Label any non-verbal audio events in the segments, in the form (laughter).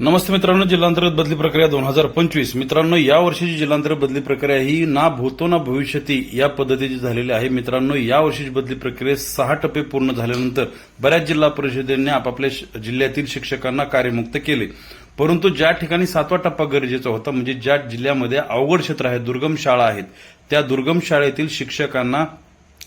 नमस्ते मित्रांनो जिल्हांतर्गत बदली प्रक्रिया दोन हजार पंचवीस. मित्रांनो या वर्षीची जिल्हांतर्गत बदली प्रक्रिया ही ना भूतो ना भविष्यती या पद्धतीची झालेली आहे. मित्रांनो या वर्षीची बदली प्रक्रियेत सहा टप्पे पूर्ण झाल्यानंतर बऱ्याच जिल्हा परिषदेने आपापल्या श- जिल्ह्यातील शिक्षकांना कार्यमुक्त केले. परंतु ज्या ठिकाणी सातवा टप्पा गरजेचा होता म्हणजे ज्या जिल्ह्यामध्ये अवघड क्षेत्र आहेत दुर्गम शाळा आहेत त्या दुर्गम शाळेतील शिक्षकांना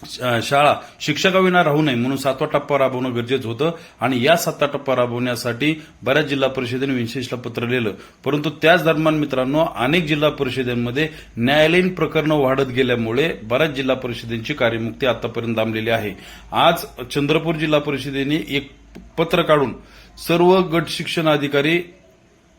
शाळा शिक्षकाविना राहू नये म्हणून सातवा टप्पा राबवणं गरजेचं होतं आणि या सातवा टप्पा राबवण्यासाठी बऱ्याच जिल्हा परिषदेने विशेषला पत्र लिहिलं. परंतु त्याच दरम्यान मित्रांनो अनेक जिल्हा परिषदेमध्ये न्यायालयीन प्रकरणं वाढत गेल्यामुळे बऱ्याच जिल्हा परिषदेची कार्यमुक्ती आतापर्यंत थांबलेली आहे. आज चंद्रपूर जिल्हा परिषदेने एक पत्र काढून सर्व गट शिक्षण अधिकारी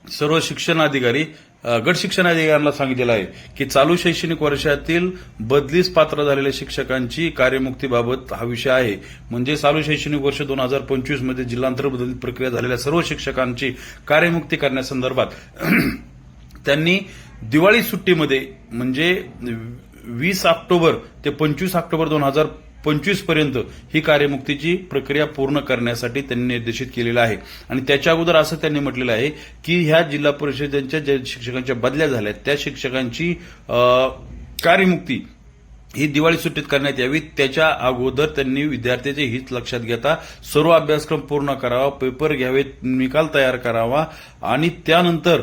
सर्व शिक्षण अधिकारी गट शिक्षण अधिकाऱ्यांना सांगितलेलं आहे की चालू शैक्षणिक वर्षातील बदलीस पात्र झालेल्या शिक्षकांची कार्यमुक्तीबाबत हा विषय आहे. म्हणजे चालू शैक्षणिक वर्ष दोन हजार पंचवीसमध्ये जिल्हांतर बदली प्रक्रिया झालेल्या सर्व शिक्षकांची कार्यमुक्ती करण्यासंदर्भात (clears throat) त्यांनी दिवाळी सुट्टीमध्ये म्हणजे वीस ऑक्टोबर ते पंचवीस ऑक्टोबर दोन हजार पंचवीसपर्यंत ही कार्यमुक्तीची प्रक्रिया पूर्ण करण्यासाठी त्यांनी निर्देशित केलेलं आहे. आणि त्याच्या अगोदर असं त्यांनी म्हटलेलं आहे की ह्या जिल्हा परिषदेच्या ज्या शिक्षकांच्या बदल्या झाल्या त्या शिक्षकांची कार्यमुक्ती ही दिवाळी सुट्टीत करण्यात यावी. त्याच्या अगोदर त्यांनी विद्यार्थ्याचे हित लक्षात घेता. सर्व अभ्यासक्रम पूर्ण करावा पेपर घ्यावेत निकाल तयार करावा आणि त्यानंतर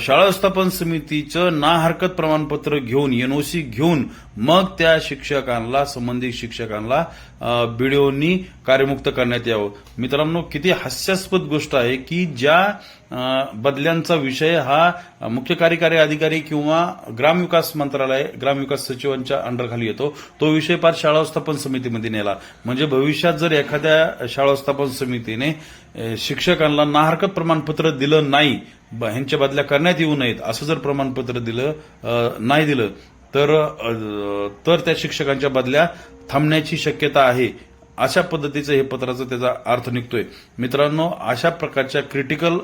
शाळा व्यवस्थापन समितीचं ना हरकत प्रमाणपत्र घेऊन एनओसी घेऊन मग त्या शिक्षकांना संबंधित शिक्षकांना बीडीओनी कार्यमुक्त करण्यात यावं. मित्रांनो किती हास्यास्पद गोष्ट आहे की ज्या बदल्यांचा विषय हा मुख्य कार्यकारी अधिकारी किंवा ग्रामविकास मंत्रालय ग्रामविकास सचिवांच्या अंडरखाली येतो. तो विषय पार शाळा व्यवस्थापन समितीमध्ये नेला. म्हणजे भविष्यात जर एखाद्या शाळा व्यवस्थापन समितीने शिक्षकांना नाहरकत प्रमाणपत्र दिलं नाही ब- ह्यांच्या बदल्या करण्यात येऊ नयेत असं जर प्रमाणपत्र दिलं नाही दिलं तर तर त्या शिक्षकांच्या बदल्या थांबण्याची शक्यता आहे. अशा पद्धतीचं हे पत्राचा त्याचा अर्थ निघतोय. मित्रांनो अशा प्रकारच्या क्रिटिकल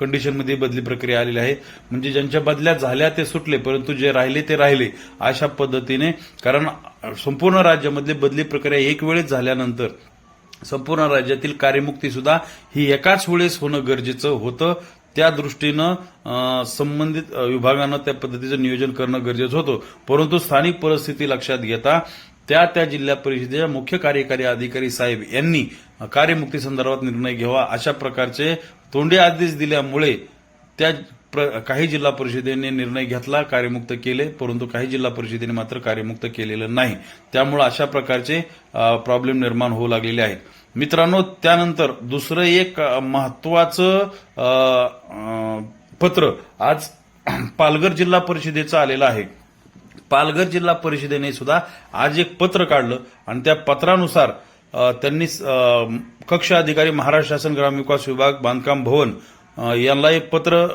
कंडिशनमध्ये बदली प्रक्रिया आलेली आहे. म्हणजे ज्यांच्या बदल्या झाल्या ते सुटले परंतु जे राहिले ते राहिले. अशा पद्धतीने कारण संपूर्ण राज्यामधली बदली प्रक्रिया एक वेळेस झाल्यानंतर संपूर्ण राज्यातील कार्यमुक्ती सुद्धा ही एकाच वेळेस होणं गरजेचं होतं. त्या दृष्टीनं संबंधित विभागानं त्या पद्धतीचं नियोजन करणं गरजेचं होतं. परंतु स्थानिक परिस्थिती लक्षात घेता त्या त्या जिल्हा परिषदेच्या मुख्य कार्यकारी अधिकारी साहेब यांनी कार्यमुक्ती संदर्भात निर्णय घ्यावा अशा प्रकारचे तोंडी आदेश दिल्यामुळे त्या प्र- काही जिल्हा परिषदेने निर्णय घेतला कार्यमुक्त केले परंतु काही जिल्हा परिषदेने मात्र कार्यमुक्त केलेलं नाही. त्यामुळे अशा प्रकारचे प्रॉब्लेम निर्माण होऊ लागलेले आहेत. मित्रांनो त्यानंतर दुसरं एक महत्वाचं पत्र आज पालघर जिल्हा परिषदेचं आलेलं आहे. पालघर जिल्हा परिषदेने सुद्धा आज एक पत्र काढलं आणि त्या पत्रानुसार त्यांनी कक्ष अधिकारी महाराष्ट्र शासन ग्रामविकास विभाग बांधकाम भवन यांना एक पत्र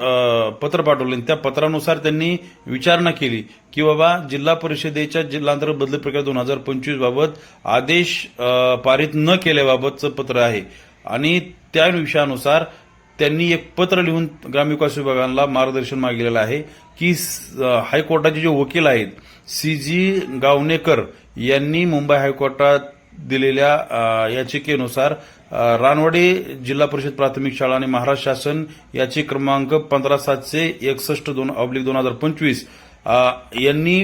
पत्र पाठवले. आणि त्या पत्रानुसार त्यांनी विचारणा केली की बाबा जिल्हा परिषदेच्या जिल्हांतर बदली प्रक्रिया दोन हजार पंचवीस बाबत आदेश पारित न केल्याबाबतचं पत्र आहे. आणि त्या विषयानुसार त्यांनी एक पत्र लिहून ग्रामविकास विभागाला मार्गदर्शन मागलेलं आहे की हायकोर्टाचे जे वकील आहेत सी जी गावणेकर यांनी मुंबई हायकोर्टात दिलेल्या याचिकेनुसार रानवाडे रानवाडी जिल्हा परिषद प्राथमिक शाळा आणि महाराष्ट्र शासन याची क्रमांक पंधरा सातशे एकसष्ट दोन ऑब्लिक दोन हजार पंचवीस यांनी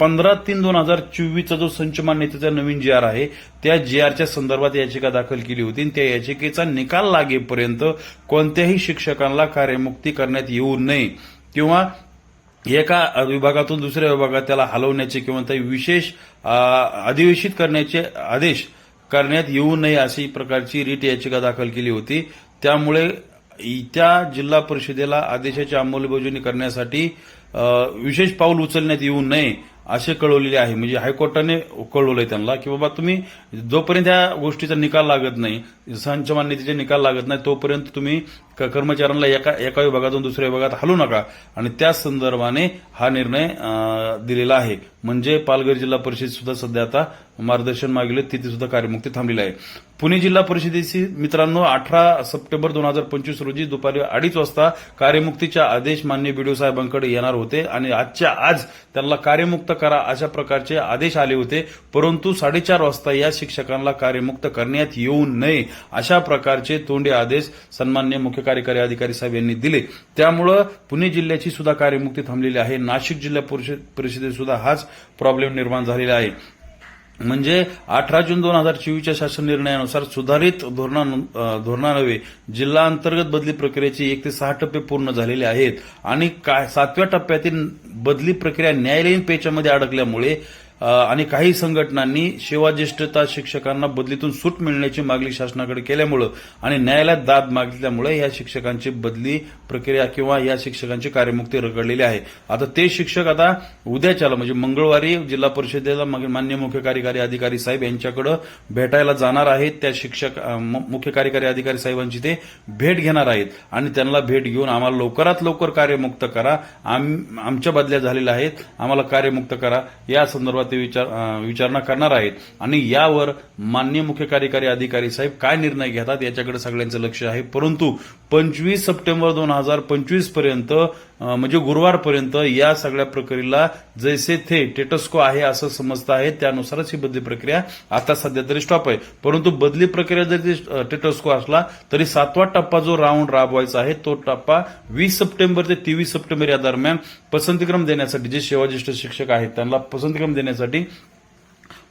पंधरा तीन दोन हजार चोवीसचा जो संच मान्यतेचा नवीन जी आर आहे त्या जी आरच्या संदर्भात याचिका दाखल केली होती आणि त्या याचिकेचा निकाल लागेपर्यंत कोणत्याही शिक्षकांना कार्यमुक्ती करण्यात येऊ नये किंवा एका विभागातून दुसऱ्या विभागात त्याला हलवण्याचे किंवा त्या विशेष अधिवेशित करण्याचे आदेश करण्यात येऊ नये अशी प्रकारची रीट याचिका दाखल केली होती. त्यामुळे त्या जिल्हा परिषदेला आदेशाची अंमलबजावणी करण्यासाठी विशेष पाऊल उचलण्यात येऊ नये असे कळवलेले आहे. म्हणजे हायकोर्टाने कळवलंय त्यांना की बाबा तुम्ही जोपर्यंत या गोष्टीचा निकाल लागत नाही संच मान्यतेचे निकाल लागत नाही तोपर्यंत तुम्ही क- कर्मचाऱ्यांना एका एका विभागातून दुसऱ्या विभागात हलू नका. आणि त्या संदर्भाने हा निर्णय दिलेला आहे. म्हणजे पालघर जिल्हा परिषद सुद्धा सध्या आता मार्गदर्शन मागले तिथे सुद्धा कार्यमुक्ती थांबलेली आहे. पुणे जिल्हा परिषदेची मित्रांनो अठरा सप्टेंबर दोन हजार पंचवीस रोजी दुपारी अडीच वाजता कार्यमुक्तीच्या आदेश मान्य बीडीओ साहेबांकडे येणार होते आणि आजच्या आज त्यांना कार्यमुक्त करा अशा प्रकारचे आदेश आले होते. परंतु साडेचार वाजता या शिक्षकांना कार्यमुक्त करण्यात येऊ नये अशा प्रकारचे तोंडी आदेश सन्मान्य मुख्य कार्यकारी अधिकारी साहेब यांनी दिले. त्यामुळं पुणे जिल्ह्याची सुद्धा कार्यमुक्ती थांबलेली आहे. नाशिक जिल्हा परिषद परिषदेत सुद्धा हाच प्रॉब्लेम निर्माण झालेला आहे. म्हणजे अठरा जून दोन हजार चोवीसच्या शासन निर्णयानुसार सुधारित धोरणा धोरणानवे जिल्हा अंतर्गत बदली प्रक्रियेची एक ते सहा टप्पे पूर्ण झालेले आहेत. आणि काय सातव्या टप्प्यातील बदली प्रक्रिया न्यायालयीन पेचामध्ये अडकल्यामुळे आणि काही संघटनांनी सेवाज्येष्ठता शिक्षकांना बदलीतून सूट मिळण्याची मागणी शासनाकडे केल्यामुळं आणि न्यायालयात दाद मागितल्यामुळे या शिक्षकांची बदली प्रक्रिया किंवा या शिक्षकांची कार्यमुक्ती रखडलेली आहे. आता ते शिक्षक आता उद्याच्याला म्हणजे मंगळवारी जिल्हा परिषदेला मान्य मुख्य कार्यकारी अधिकारी साहेब यांच्याकडे भेटायला जाणार आहेत. त्या शिक्षक मुख्य कार्यकारी अधिकारी साहेबांची ते भेट घेणार आहेत. आणि त्यांना भेट घेऊन आम्हाला लवकरात लवकर कार्यमुक्त करा. आम- आमच्या बदल्या झालेल्या आहेत. आम्हाला कार्यमुक्त करा. या संदर्भात ते विचार विचारणा करणार आहेत. आणि यावर मान्य मुख्य कार्यकारी अधिकारी साहेब काय निर्णय घेतात याच्याकडे सगळ्यांचं लक्ष आहे. परंतु पंचवीस सप्टेंबर दोन हजार पंचवीसपर्यंत म्हणजे गुरुवारपर्यंत या सगळ्या प्रक्रियेला जैसे थे टेटस्को आहे असं समजतं आहे. त्यानुसारच ही बदली प्रक्रिया आता सध्या तरी स्टॉप आहे. परंतु बदली प्रक्रिया जरी टेटस्को असला तरी सातवा टप्पा जो राऊंड राबवायचा आहे तो टप्पा वीस सप्टेंबर ते तेवीस सप्टेंबर या दरम्यान पसंतीक्रम देण्यासाठी जे सेवाज्येष्ठ शिक्षक आहेत त्यांना पसंतीक्रम देण्यासाठी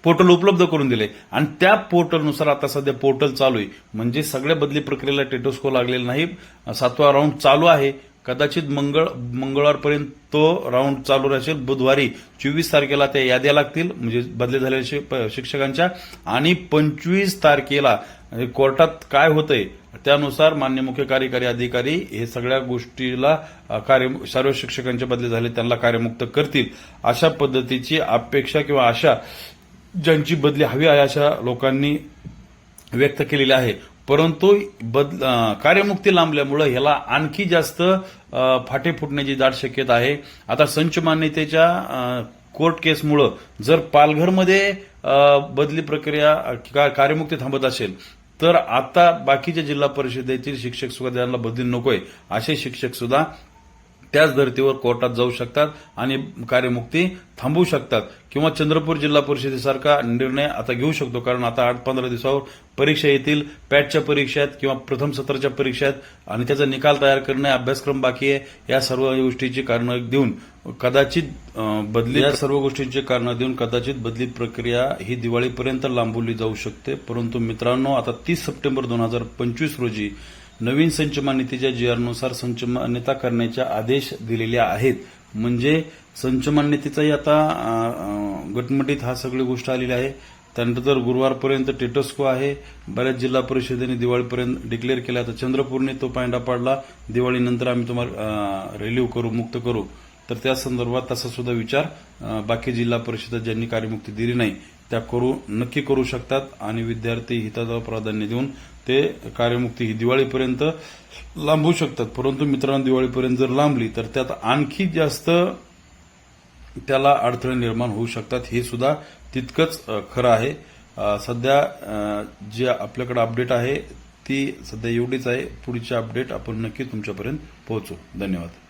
पोर्टल उपलब्ध करून दिले. आणि त्या पोर्टलनुसार आता सध्या पोर्टल चालू आहे. म्हणजे सगळ्या बदली प्रक्रियेला टेटोस्को लागलेला नाही. सातवा राऊंड चालू आहे. कदाचित मंगळ मंगळवारपर्यंत तो राऊंड चालू राहील बुधवारी चोवीस तारखेला त्या याद्या लागतील. म्हणजे बदली झालेल्या प- शिक्षकांच्या. आणि पंचवीस तारखेला कोर्टात काय होतंय त्यानुसार मान्य मुख्य कार्यकारी अधिकारी हे सगळ्या गोष्टीला कार्य सर्व शिक्षकांचे बदले झाले. त्यांना कार्यमुक्त करतील. अशा पद्धतीची अपेक्षा किंवा आशा ज्यांची बदली हवी आहे अशा लोकांनी व्यक्त केलेली आहे. परंतु बद कार्यमुक्ती लांबल्यामुळे ह्याला आणखी जास्त फाटे फुटण्याची दाट शक्यता आहे. आता संच मान्यतेच्या कोर्ट केसमुळं जर पालघरमध्ये बदली प्रक्रिया का- कार्यमुक्ती थांबत असेल तर आता बाकीच्या जिल्हा परिषदेतील शिक्षक सुद्धा त्यांना बदली नकोय असे शिक्षक सुद्धा त्याच धर्तीवर कोर्टात जाऊ शकतात आणि कार्यमुक्ती थांबवू शकतात. किंवा चंद्रपूर जिल्हा परिषदेसारखा निर्णय आता घेऊ शकतो कारण आता आठ पंधरा दिवसावर परीक्षा येतील पॅटच्या परीक्षा आहेत किंवा प्रथम सत्राच्या परीक्षा आहेत आणि त्याचा निकाल तयार करणे अभ्यासक्रम बाकी आहे या सर्व गोष्टीची कारणं देऊन कदाचित बदली या सर्व गोष्टींची कारणं देऊन कदाचित बदली प्रक्रिया ही दिवाळीपर्यंत लांबवली जाऊ शकते. परंतु मित्रांनो आता तीस सप्टेंबर दोन हजार पंचवीस रोजी नवीन संच मान्यतेच्या जीआरनुसार संच मान्यता करण्याचे आदेश दिलेले आहेत. म्हणजे संच मान्यतेचाही आता गटमटीत हा सगळी गोष्ट आलेली आहे. त्यानंतर गुरुवारपर्यंत टेटस्को आहे. बऱ्याच जिल्हा परिषदेने दिवाळीपर्यंत डिक्लेअर केला. तर चंद्रपूरने तो पायंडा पाडला. दिवाळीनंतर आम्ही तुम्हाला रिलीव्ह करू मुक्त करू. तर त्या संदर्भात तसा सुद्धा विचार बाकी जिल्हा परिषद ज्यांनी कार्यमुक्ती दिली नाही त्या करू नक्की करू शकतात. आणि विद्यार्थी हिताला प्राधान्य देऊन ते कार्यमुक्ती ही दिवाळीपर्यंत लांबू शकतात. परंतु मित्रांनो दिवाळीपर्यंत जर लांबली तर त्यात आणखी जास्त त्याला अडथळे निर्माण होऊ शकतात. हे सुद्धा तितकंच खरं आहे. सध्या जे आपल्याकडे अपडेट आहे ती सध्या एवढीच आहे. पुढची अपडेट आपण नक्की तुमच्यापर्यंत पोहोचू. धन्यवाद.